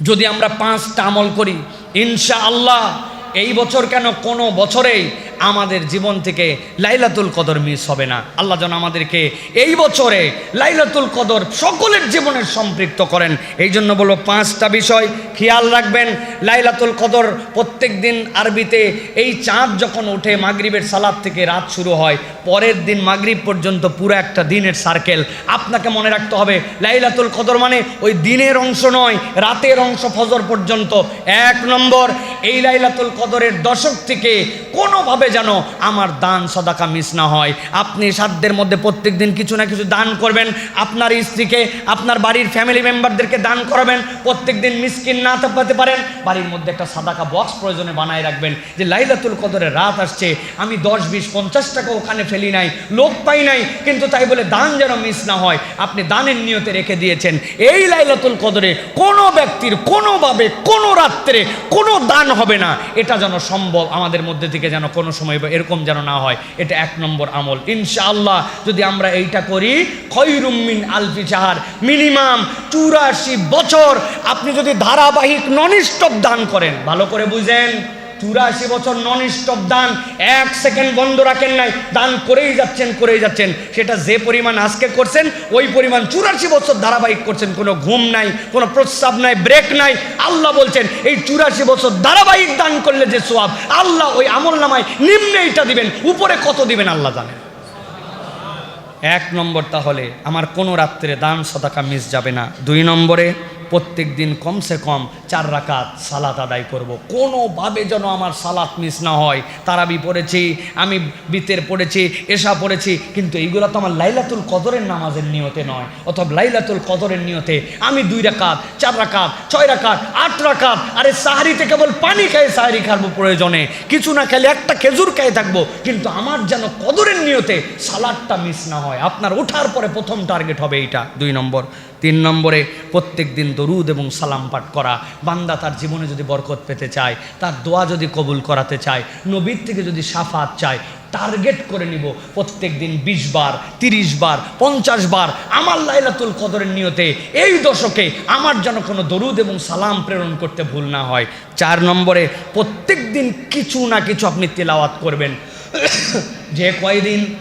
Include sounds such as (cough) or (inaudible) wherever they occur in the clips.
যদি আমরা পাঁচটা আমল করি ইনশা আল্লাহ এই বছর কেন কোনো বছরেই আমাদের জীবন থেকে লাইলাতুল কদর মিস হবে না। আল্লাহ যেন আমাদেরকে এই বছরে লাইলাতুল কদর সকলের জীবনে সম্পৃক্ত করেন। এই জন্য বলো পাঁচটা বিষয় খেয়াল রাখবেন। লাইলাতুল কদর প্রত্যেক দিন আরবিতে এই চাঁদ যখন ওঠে, মাগরিবের সালাদ থেকে রাত শুরু হয়, পরের দিন মাগরিব পর্যন্ত পুরো একটা দিনের সার্কেল আপনাকে মনে রাখতে হবে, লাইলাতুল কদর মানে ওই দিনের অংশ নয়, রাতের অংশ ফজর পর্যন্ত। এক নম্বর এই লাইলাতুল কদরের দশক থেকে কোনোভাবে যেন আমার দান সদাকা মিস না হয়। আপনি সাধ্যের মধ্যে প্রত্যেক দিন কিছু না কিছু দান করবেন। আপনার স্ত্রীকে, আপনার বাড়ির ফ্যামিলি মেম্বারদেরকে দান করাবেন। প্রত্যেক দিন মিসকিন না থাকতে পারেন। বাড়ির মধ্যে একটা সাদাকা বক্স প্রয়োজনে বানায় রাখবেন যে লাইলাতুল কদরের রাত আসছে। আমি দশ, বিশ, পঞ্চাশ টাকা ওখানে ফেলি নাই, লোক পাই নাই, কিন্তু তাই বলে দান যেন মিস না হয়। আপনি দানের নিয়তে রেখে দিয়েছেন। এই লাইলাতুল কদরে কোনো ব্যক্তির কোনোভাবে, কোনো রাত্রে কোনো দান হবে না। এটা যেন সম্ভব আমাদের মধ্যে থেকে যেন কোনো সময় এরকম যেন না হয়। এটা এক নম্বর আমল। ইনশাআল্লাহ যদি আমরা এইটা করি খৈরুমিন আলফি চাহার মিনিমাম চুরাশি বছর আপনি যদি ধারাবাহিক নন স্টপ দান করেন। ভালো করে বুঝেন। চুরাশি বছর নন স্টপ দান, এক সেকেন্ড বন্ধ রাখেন নাই, দান করেই যাচ্ছেন করেই যাচ্ছেন। সেটা যে পরিমাণ আজকে করছেন, ওই পরিমাণ চুরাশি বছর ধারাবাহিক করছেন। কোনো ঘুম নাই, কোনো প্রস্রাব নাই, ব্রেক নাই। আল্লাহ বলছেন, এই চুরাশি বছর ধারাবাহিক দান করলে যে সোয়াব, আল্লাহ ওই আমল নামায় নিম্নে এইটা দিবেন, উপরে কত দিবেন আল্লাহ জানেন। এক নম্বর তাহলে, আমার কোনো রাত্রে দান, সদাকা মিস যাবে না। দুই নম্বরে প্রত্যেক দিন কমসে কম চার রাকাত সালাত আদায় করব। কোনোভাবে যেন আমার সালাত মিস না হয়। তারাবি পড়েছি, আমি বিতের পড়েছি এসা পড়েছি, কিন্তু এইগুলো তো আমার লাইলাতুল কদরের নামাজের নিয়তে নয়। অথবা লাইলাতুল কদরের নিয়তে আমি দুই রাকাত, চার রাকাত, ছয় রাকাত, আট রাকাত, আরে সাহারিতে কেবল পানি খাই সাহারি খাব প্রয়োজনে। কিছু না খেলে একটা খেজুর খাই থাকব, কিন্তু আমার যেন কদরের নিয়তে সালাদটা মিস না হয়। আপনার ওঠার পরে প্রথম টার্গেট হবে এইটা। দুই নম্বর তিন নম্বরে প্রত্যেক দিন দরুদ এবং সালাম পাঠ করা। বান্দা তার জীবনে যদি বরকত পেতে চায়, তার দোয়া যদি কবুল করাতে চায়, নবীর থেকে যদি সাফাত চায়, টার্গেট করে নিব প্রত্যেক দিন বিশ বার, তিরিশ বার, পঞ্চাশ বার আমার লাইলাতুল কদরের নিয়তে এই দশকে আমার যেন কোনো দরুদ এবং সালাম প্রেরণ করতে ভুল না হয়। চার নম্বরে প্রত্যেক দিন কিছু না কিছু আপনি তেলাওয়াত করবেন। (coughs) যে কয়দিন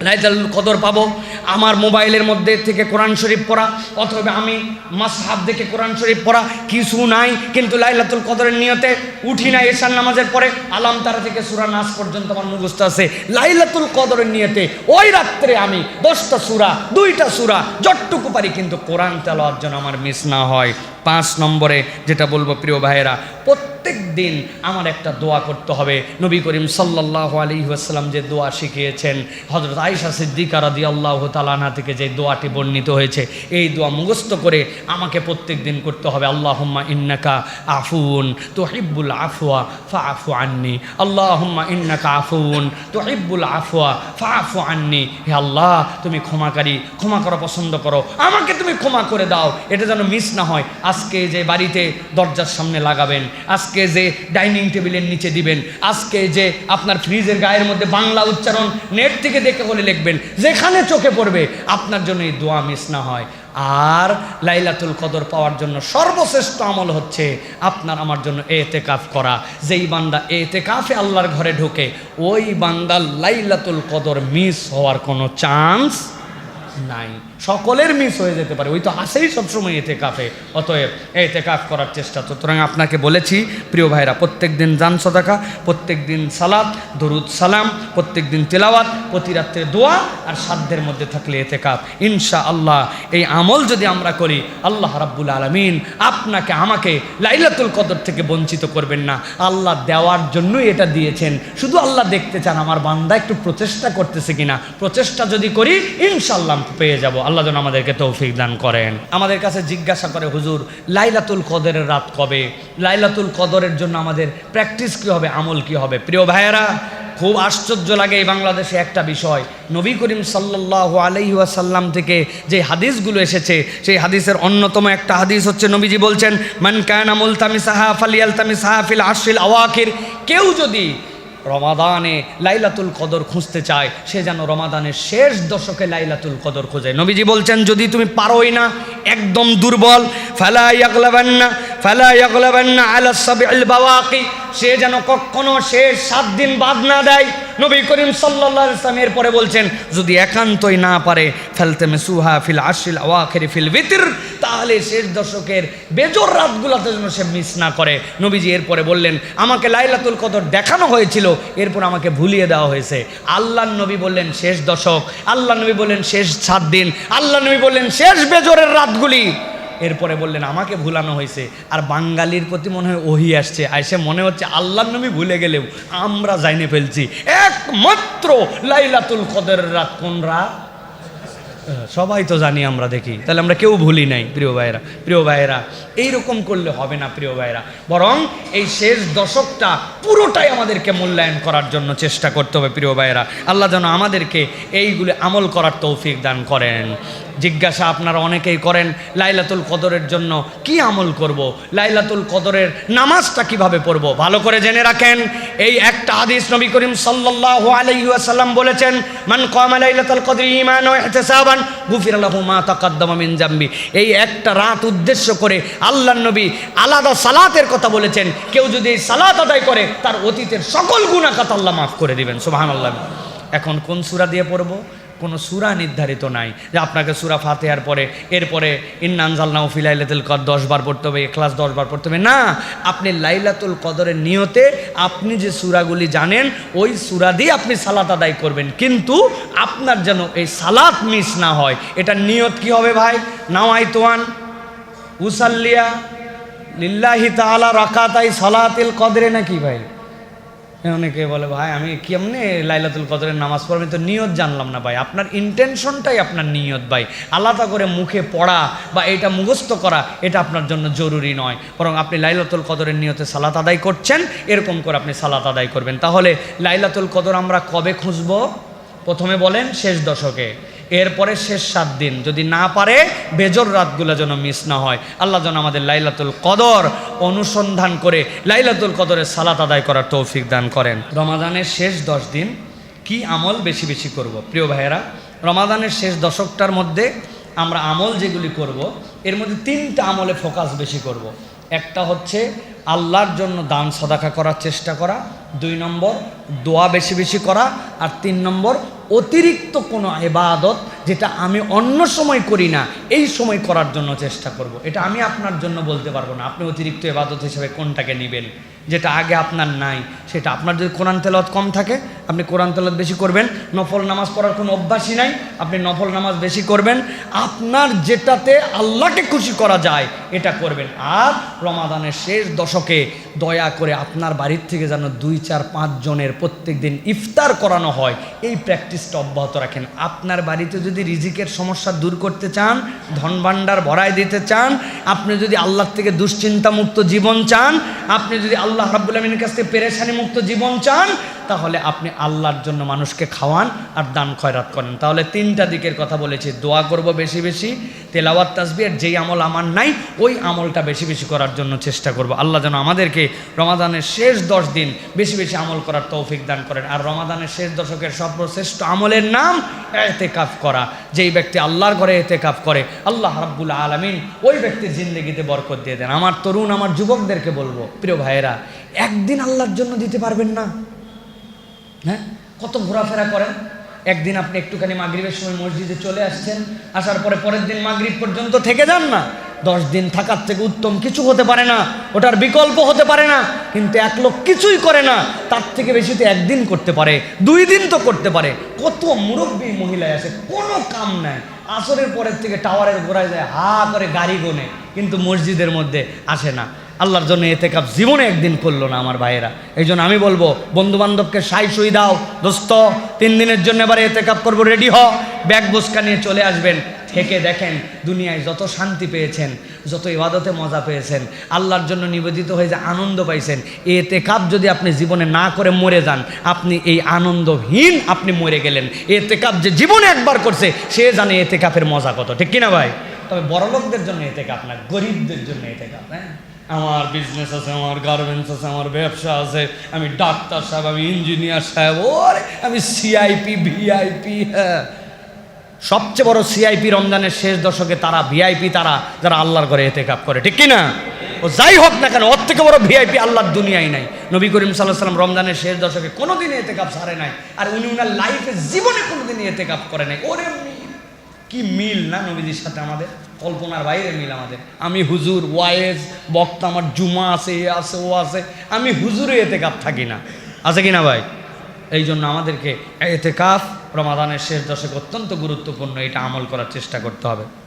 লাইলাতুল কদর পাবো? আমার মোবাইলের মধ্যে থেকে কোরআন শরীফ পড়া, অথবা আমি মাসহাব দেখে কোরআন শরীফ পড়া, কিছু নাই, কিন্তু লাইলাতুল কদরের নিয়তে উঠি না এশার নামাজের পরে, আলাম তারা থেকে সুরা নাচ পর্যন্ত আমার মুখস্থ আছে। লাইলাতুল কদরের নিয়তে ওই রাত্রে আমি দশটা সুরা, দুইটা সুরা, যতটুকু পারি কিন্তু কোরআন তেলাওয়ার জন্য আমার মিস না হয়। পাঁচ নম্বরে যেটা বলব, প্রিয় ভাইয়েরা, প্রত্যেক দিন আমার একটা দোয়া করতে হবে। নবী করিম সাল্লাহ আলী আসসালাম যে দোয়া শিখিয়েছেন হজরত আইসা সিদ্দিকা রাদি আল্লাহ তালানা থেকে যে দোয়াটি বর্ণিত হয়েছে, এই দোয়া মুখস্থ করে আমাকে প্রত্যেক দিন করতে হবে। আল্লাহম্মা ইন্নাকা আফুন তো হিব্বুল আফুয়া ফা আফু আন্নি। আল্লাহম্মা ইন্নাকা আফুন তো হিব্বুল আফুয়া ফা আফু আন্নি। হে আল্লাহ, তুমি ক্ষমাকারী, ক্ষমা করা পছন্দ করো। আমাকে তুমি ক্ষমা করে দাও। এটা যেন মিস না হয়। আজকে যে বাড়িতে দরজার সামনে লাগাবেন, আজকে যে ডাইনিং টেবিলের নিচে দিবেন, আজকে যে আপনার ফ্রিজের গায়ের মধ্যে বাংলা উচ্চারণ নেট থেকে দেখে বলে লিখবেন, যেখানে চোখে পড়বে আপনার জন্য এই দোয়া মিস না হয়। আর লাইলাতুল কদর পাওয়ার জন্য সর্বশ্রেষ্ঠ আমল হচ্ছে আপনার আমার জন্য এতে কাফ করা। যেই বান্দা এতে কাফে আল্লাহর ঘরে ঢোকে, ওই বান্দার লাইলাতুল কদর মিস হওয়ার কোনো চান্স নাই। সকলের মিস হয়ে যেতে পারে। ওই তো আসেই সবসময় এতে কাফে অতএব এতে কাফ করার চেষ্টা। সুতরাং আপনাকে বলেছি, প্রিয় ভাইরা, প্রত্যেক দিন জান সদাকা, প্রত্যেক দিন সালাদ দরুদ সালাম, প্রত্যেক দিন তেলাওয়াত, প্রতি রাত্রে দোয়া আর সাধ্যের মধ্যে থাকলে এতে কাপ ইনশা আল্লাহ এই আমল যদি আমরা করি, আল্লাহ রাব্বুল আলমিন আপনাকে, আমাকে লাইলাতুল কদর থেকে বঞ্চিত করবেন না। আল্লাহ দেওয়ার জন্যই এটা দিয়েছেন। শুধু আল্লাহ দেখতে চান, আমার বান্দা একটু প্রচেষ্টা করতেছে কিনা। প্রচেষ্টা যদি করি ইনশাল্লাহ পেয়ে যাব। আল্লাহ যেন আমাদেরকে তৌফিক দান করেন। আমাদের কাছে জিজ্ঞাসা করে, হুজুর, লাইলাতুল কদরের রাত কবে? লাইলাতুল কদরের জন্য আমাদের প্র্যাকটিস কী হবে? আমল কি হবে? প্রিয় ভাইয়েরা, খুব আশ্চর্য লাগে এই বাংলাদেশে একটা বিষয়। নবী করিম সাল্লাহ আলহিহাসাল্লাম থেকে যে হাদিসগুলো এসেছে, সেই হাদিসের অন্যতম একটা হাদিস হচ্ছে, নবীজি বলছেন, মান কায়না মুলতামি সাহা ফালিয়াল তামি সাহাফিল আশিল আওয়াকির কেউ যদি রমাদানে লাইলাতুল কদর খুঁজতে চায়, সে যেন রমাদানের শেষ দশকে লাইলাতুল কদর খোঁজে। নবীজি বলছেন, যদি তুমি পারোই না, একদম দুর্বল, ফালা ইয়াগলাবান্না ফালা ইয়াগলাবান্না আলা সাবিল বাওয়াকি, সে যেন কখনো শেষ সাত দিন বাদ না দেয় নবী করিম সাল্লাল্লাহু ইসলাম এরপরে বলছেন, যদি একান্তই না পারে, ফেলতে মেসুহা ফিল আশিল আওয়াখির ফিল ভিতর তাহলে শেষ দশকের বেজোর রাতগুলোতে যেন সে মিস না করে। নবীজি এরপরে বললেন, আমাকে লাইলাতুল কদর দেখানো হয়েছিল, এরপর আমাকে ভুলিয়ে দেওয়া হয়েছে। আল্লাহ নবী বললেন, শেষ দশক। আল্লাহ নবী বললেন, শেষ সাত দিন। আল্লাহ নবী বললেন, শেষ বেজোরের রাতগুলি। এরপরে বললেন, আমাকে ভুলানো হয়েছে। আর বাঙালির প্রতি মনে হয় ওহি আসছে। আইসে মনে হচ্ছে আল্লাহ নবী ভুলে গেলেও আমরা জাইনে ফেলছি। একমাত্র লাইলাতুল কদরের রাত কোন রাত? সবাই তো জানি আমরা দেখি। তাহলে আমরা কেউ ভুলি নাই, প্রিয় ভাইয়েরা। প্রিয় ভাইয়েরা, এইরকম করলে হবে না, প্রিয় ভাইয়েরা। বরং এই শেষ দশকটা পুরোটাই আমাদেরকে মূল্যায়ন করার জন্য চেষ্টা করতে হবে, প্রিয় ভাইয়েরা। আল্লাহ যেন আমাদেরকে এইগুলি আমল করার তৌফিক দান করেন। জিজ্ঞাসা আপনারা অনেকেই করেন, লাইলাতুল কদরের জন্য কি আমল করব। লাইলাতুল কদরের নামাজটা কীভাবে পড়ব? ভালো করে জেনে রাখেন। এই একটা হাদিস নবী করিম সাল্লাল্লাহু আলাইহি ওয়াসাল্লাম বলেছেন, মান কামা লাইলাতুল কদরি ইহতিসাবান গুফিরা লাহু মা তাকাদ্দামা মিন জামবি। এই একটা রাত উদ্দেশ্য করে আল্লাহ নবী আলাদা সালাতের কথা বলেছেন। কেউ যদি এই সালাত আদায় করে, তার অতীতের সকল খাত আল্লাহ মাফ করে দিবেন। সুবহানাল্লাহ। এখন কোন সুরা দিয়ে পড়ব? কোনো সুরা নির্ধারিত নাই যে আপনাকে সুরা ফাতেহার পরে, এরপরে ইন্নানজাল নাও ফিলাইলাতুল কদ দশ বার পড়তে হবে ক্লাস দশ বার পড়তে হবে। না, আপনি লাইলাতুল কদরের নিয়তে আপনি যে সুরাগুলি জানেন, ওই সুরা দিয়ে আপনি সালাত আদায় করবেন। কিন্তু আপনার যেন এই সালাত মিস না হয় এটা নিয়ত কি হবে ভাই? নাওয়াই তোয়ান উসাল্লিয়া, লিল্লাহি তাআলা রাকাতাই সালাতিল কদরে নাকি ভাই? অনেকে বলে, ভাই, আমি কেমনে লাইলাতুল কদরের নামাজ পড়বেন তো নিয়ত জানলাম না ভাই। আপনার ইন্টেনশনটাই আপনার নিয়ত ভাই। আলাদা করে মুখে পড়া বা এটা মুখস্থ করা, এটা আপনার জন্য জরুরি নয়। বরং আপনি লাইলাতুল কদরের নিয়তে সালাত আদায় করছেন, এরকম করে আপনি সালাত আদায় করবেন। তাহলে লাইলাতুল কদর আমরা কবে খুঁজব? প্রথমে বলেন শেষ দশকে। এরপরে শেষ সাত দিন। যদি না পারে, বেজর রাতগুলো যেন মিস না হয়। আল্লাহ যেন আমাদের লাইলাতুল কদর অনুসন্ধান করে লাইলাতুল কদরের সালাত আদায় করার তৌফিক দান করেন। রমাদানের শেষ দশ দিন কি আমল বেশি বেশি করব? প্রিয় ভাইয়েরা, রমাদানের শেষ দশকটার মধ্যে আমরা আমল যেগুলি করব, এর মধ্যে তিনটা আমলে ফোকাস বেশি করব। একটা হচ্ছে আল্লাহর জন্য দান সদাকা করার চেষ্টা করা, দুই নম্বর দোয়া বেশি বেশি করা, আর তিন নম্বর অতিরিক্ত কোনো এবাদত যেটা আমি অন্য সময় করি না, এই সময় করার জন্য চেষ্টা করব। এটা আমি আপনার জন্য বলতে পারব না আপনি অতিরিক্ত এবাদত হিসেবে কোনটাকে নেবেন যেটা আগে আপনার নাই, সেটা আপনার যদি কোরআন তেলত কম থাকে, আপনি কোরআন তেলত বেশি করবেন, নফল নামাজ পড়ার কোনো অভ্যাসই নাই, আপনি নফল নামাজ বেশি করবেন, আপনার যেটাতে আল্লাহকে খুশি করা যায়, এটা করবেন। আর রমাদানের শেষ দশকে দয়া করে আপনার বাড়ির থেকে যেন দুই, চার, পাঁচ জনের প্রত্যেক দিন ইফতার করানো হয়, এই প্র্যাকটিসটা অব্যাহত রাখেন। আপনার বাড়িতে যদি রিজিকের সমস্যা দূর করতে চান ধন ভাণ্ডার ভরায় দিতে চান, আপনি যদি আল্লাহর থেকে দুশ্চিন্তামুক্ত জীবন চান, আপনি যদি আল্লাহ রাব্বুল আলমীর কাছ থেকে পেরেশানি মুক্ত জীবন চান, তাহলে আপনি আল্লাহর জন্য মানুষকে খাওয়ান আর দান খয়রাত করেন। তাহলে তিনটা দিকের কথা বলেছি, দোয়া করব বেশি বেশি, তেলাওয়াত তাসবির যেই আমল আমার নাই, ওই আমলটা বেশি বেশি করার জন্য চেষ্টা করব। আল্লাহ যেন আমাদেরকে রমাদানের শেষ দশ দিন বেশি বেশি আমল করার তৌফিক দান করেন। আর রমাদানের শেষ দশকের সর্বশ্রেষ্ঠ আমলের নাম এতেকাফ করা। যেই ব্যক্তি আল্লাহর ঘরে এতেকাফ করে, আল্লাহ রাব্বুল আলমিন ওই ব্যক্তির জিন্দগিতে বরকত দিয়ে দেন। আমার তরুণ, আমার যুবকদেরকে বলব, প্রিয় ভাইয়েরা একদিন আল্লাহর জন্য দিতে পারবেন না। হ্যাঁ? কত ঘোরাফেরা করেন? একদিন আপনি একটুখানি মাগরিবের সময় মসজিদে চলে আসছেন, আসার পরে পরের দিন মাগরিব পর্যন্ত থেকে যান না। দশ দিন থাকার থেকে উত্তম কিছু হতে পারে না, ওটার বিকল্প হতে পারে না, কিন্তু এক লোক কিছুই করে না, তার থেকে বেশি তো একদিন করতে পারে, দুই দিন তো করতে পারে। কত মুরব্বী মহিলায় আছে, কোনো কাম নাই। আসরের পরের থেকে টাওয়ারের গোড়ায় যায় হা করে গাড়ি গোনে, কিন্তু মসজিদের মধ্যে আসে না। আল্লাহর জন্য এতে কাপ জীবনে একদিন করল না আমার ভাইয়েরা। এই জন্য আমি বলব বন্ধু বান্ধবকে সাই সুই দাও। দোস্ত, তিন দিনের জন্য এবারে এতে কাপ করব, রেডি হ। ব্যাগ বুসকা নিয়ে চলে আসবেন। থেকে দেখেন, দুনিয়ায় যত শান্তি পেয়েছেন, যত ইবাদতে মজা পেয়েছেন, আল্লাহর জন্য নিবেদিত হয়ে যে আনন্দ পাইছেন এতে কাপ যদি আপনি জীবনে না করে মরে যান, আপনি এই আনন্দহীন আপনি মরে গেলেন। এতে কাপ যে জীবনে একবার করছে, সে জানে এতে কাপের মজা কত। ঠিক কিনা ভাই? তবে বড়লোকদের জন্য এতে কাপ না, গরিবদের জন্য এতে কাপ হ্যাঁ? আমার বিজনেস আছে, আমার গার্মেন্টস আছে, আমার ব্যবসা আছে, আমি ডাক্তার সাহেব, আমি ইঞ্জিনিয়ার সাহেব, ওরে, আমি সিআইপি ভিআইপি হ্যাঁ। সবচেয়ে বড় সিআইপি রমজানের শেষ দশকে তারা ভিআইপি তারা, যারা আল্লাহর ঘরে এতে কাপ করে, ঠিক কি না ও যাই হোক না কেন, ওর থেকে বড় ভিআইপি আল্লাহর দুনিয়ায় নাই। নবী করিম সাল্লাহ সাল্লাম রমজানের শেষ দশকে কোনোদিন এতে কাপ সারে নাই, আর উনি উনার লাইফে জীবনে কোনোদিন এতে কাপ করে নাই। ওরে কি মিল না নবীজির সাথে আমাদের? কল্পনার বাইরে মিল আমাদের। আমি হুজুর ওয়াইজ বক্তা, আমার জুমা আছে, এ আছে, ও আছে। আমি হুজুরে এতে কাপ থাকি না। আছে কি না ভাই? এই জন্য আমাদেরকে এতে কাফ রমাদানের শেষ দশক অত্যন্ত গুরুত্বপূর্ণ এটা আমল করার চেষ্টা করতে হবে।